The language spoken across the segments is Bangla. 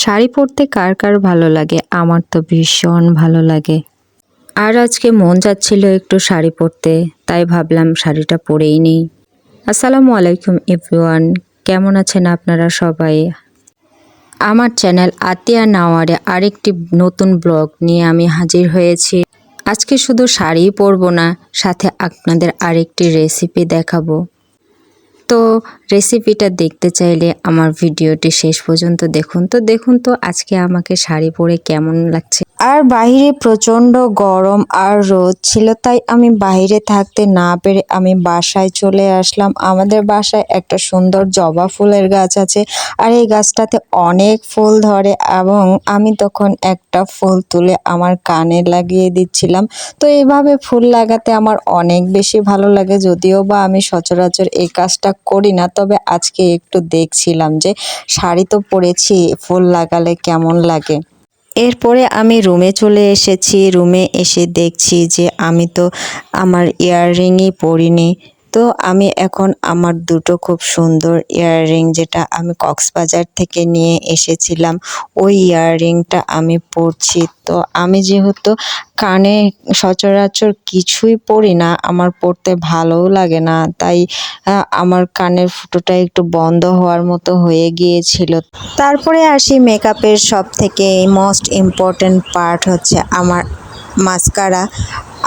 শাড়ি পরতে কার কার ভালো লাগে? আমার তো ভীষণ ভালো লাগে। আর আজকে মন যাচ্ছিল একটু শাড়ি পরতে, তাই ভাবলাম শাড়িটা পরেই নিই। আসসালামু আলাইকুম এভরিওয়ান, কেমন আছেন আপনারা সবাই? আমার চ্যানেল আতিয়া নাওয়ারে আরেকটি নতুন ব্লগ নিয়ে আমি হাজির হয়েছি। আজকে শুধু শাড়িই পরবো না, সাথে আপনাদের আরেকটি রেসিপি দেখাবো। তো রেসিপিটা দেখতে চাইলে আমার ভিডিওটি শেষ পর্যন্ত দেখুন। তো দেখুন তো আজকে আমাকে শাড়ি পরে কেমন লাগছে। আর বাইরে প্রচণ্ড গরম আর রোদ ছিল, তাই আমি বাইরে থাকতে না পেরে আমি বাসায় চলে আসলাম। আমাদের বাসায় একটা সুন্দর জবা ফুলের গাছ আছে আর এই গাছটাতে অনেক ফুল ধরে এবং আমি তখন একটা ফুল তুলে আমার কানে লাগিয়ে দিচ্ছিলাম। তো এইভাবে ফুল লাগাতে আমার অনেক বেশি ভালো লাগে, যদিও বা আমি সচরাচর এই কাজটা করি না, তবে আজকে একটু দেখছিলাম যে শাড়ি তো পরেছি, ফুল লাগালে কেমন লাগে? এরপরে আমি রুমে চলে এসেছি রুমে এসে দেখছি যে আমি তো আমার ইয়াররিংই পরিনি। তো আমি এখন আমার দুটো খুব সুন্দর ইয়াররিং যেটা আমি কক্সবাজার থেকে নিয়ে এসেছিলাম, ওই ইয়াররিংটা আমি পরছি। তো আমি যেহেতু কানে সচরাচর কিছুই পরি না, আমার পরতে ভালোও লাগে না, তাই আমার কানের ফুটোটা একটু বন্ধ হওয়ার মতো হয়ে গিয়েছিল। তারপরে আসি মেকআপের সব থেকে মোস্ট ইম্পর্ট্যান্ট পার্ট হচ্ছে আমার মাস্কারা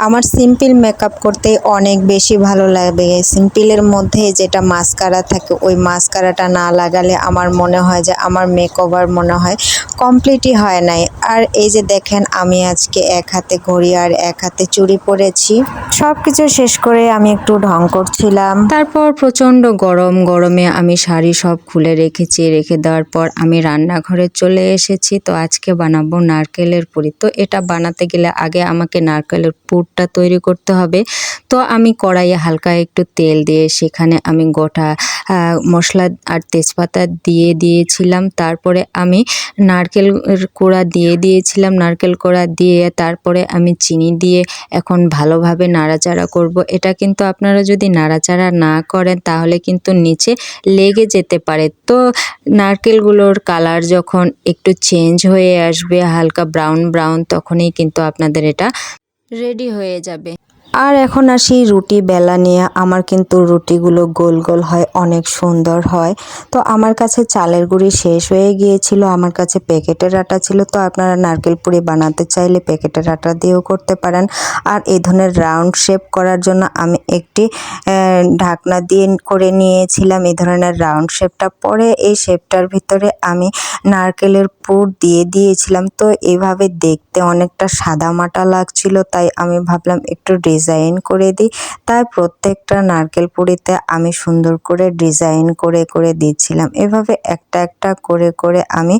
আমার সিম্পল মেকআপ করতে অনেক বেশি ভালো লাগে। সিম্পলের মধ্যে যেটা মাস্কারা থাকে, ওই মাস্কারাটা না লাগালে আমার মনে হয় যে আমার মেকওভার মনে হয় কমপ্লিটই হয় নাই। আর এই যে দেখেন, আমি আজকে এক হাতে ঘড়ি আর এক হাতে চুড়ি পরেছি। সব কিছু শেষ করে আমি একটু ঢং করছিলাম। তারপর প্রচণ্ড গরম, গরমে আমি শাড়ি সব খুলে রেখেছি, রেখে দেওয়ার পর আমি রান্নাঘরে চলে এসেছি। তো আজকে বানাবো নারকেলের পুরি। তো এটা বানাতে গেলে আগে আমাকে নারকেলের পুরটা তৈরি করতে হবে। তো আমি কড়াইয়ে হালকা একটু তেল দিয়ে সেখানে আমি গোটা মশলা আর তেজপাতা দিয়ে দিয়েছিলাম। তারপরে আমি নারকেল কোড়া দিয়ে দিয়েছিলাম নারকেল কোড়া দিয়ে, তারপরে আমি চিনি দিয়ে এখন ভালোভাবে নাড়াচাড়া করব। এটা কিন্তু আপনারা যদি নাড়াচাড়া না করেন তাহলে কিন্তু নিচে লেগে যেতে পারে। তো নারকেলগুলোর কালার যখন একটু চেঞ্জ হয়ে আসবে, হালকা ব্রাউন ব্রাউন, তখনই কিন্তু আপনাদের এটা রেডি হয়ে যাবে। আর এখন আসি রুটি বেলা নিয়ে। আমার কিন্তু রুটিগুলো গোল গোল হয়, অনেক সুন্দর হয়। তো আমার কাছে চালের গুঁড়ি শেষ হয়ে গিয়েছিল, আমার কাছে প্যাকেটের আটা ছিল। তো আপনারা নারকেল পুরি বানাতে চাইলে প্যাকেটের আটা দিয়েও করতে পারেন। আর এই ধরনের রাউন্ড শেপ করার জন্য আমি একটি ঢাকনা দিয়ে করে নিয়েছিলাম এই ধরনের রাউন্ড শেপটা। পরে এই শেপটার ভিতরে আমি নারকেলের পুর দিয়ে দিয়েছিলাম। তো এভাবে দেখতে অনেকটা সাদা মাটা লাগছিল, তাই আমি ভাবলাম একটু ডিজাইন করে দিই। তাই প্রত্যেকটা নারকেল পুরিতে আমি সুন্দর করে ডিজাইন করে করে দিচ্ছিলাম। এভাবে একটা একটা করে করে আমি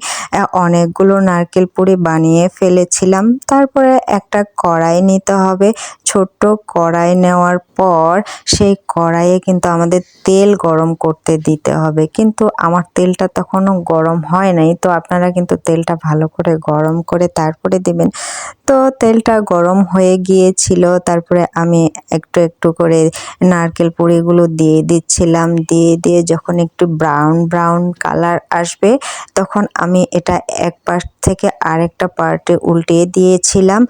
অনেকগুলো নারকেল পুরি বানিয়ে ফেলেছিলাম। তারপরে একটা কড়াই নিতে হবে। ছোট্ট কড়াই নেওয়ার পর সেই কড়াইয়ে কিন্তু আমাদের তেল গরম করতে দিতে হবে। কিন্তু আমার তেলটা তখনও গরম হয় নাই। তো আপনারা কিন্তু তেলটা ভালো করে গরম করে তারপরে দেবেন। তো তেলটা গরম হয়ে গিয়েছিল, তারপরে আমি একটু একটু করে নারকেল পুরিগুলো দিয়ে দিচ্ছিলাম, দিয়ে দিয়ে যখন একটু ব্রাউন ব্রাউন কালার আসবে, তখন আমি এটা এক পাশ থেকে আরেকটা পার্টে উল্টিয়ে দিয়েছিলাম,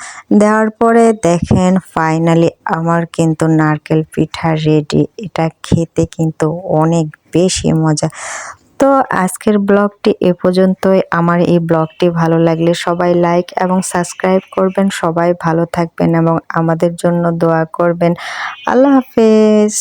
দেওয়ার পরে দেখেন ফাইনালি আমার কিন্তু নারকেল পিঠা রেডি এটা খেতে কিন্তু অনেক বেশি মজা। তো আজকের ব্লগটি এ পর্যন্তই। আমার এই ব্লগটি ভালো লাগলে সবাই লাইক এবং সাবস্ক্রাইব করবেন। সবাই ভালো থাকবেন এবং আমাদের জন্য দোয়া করবেন। আল্লাহ হাফেজ।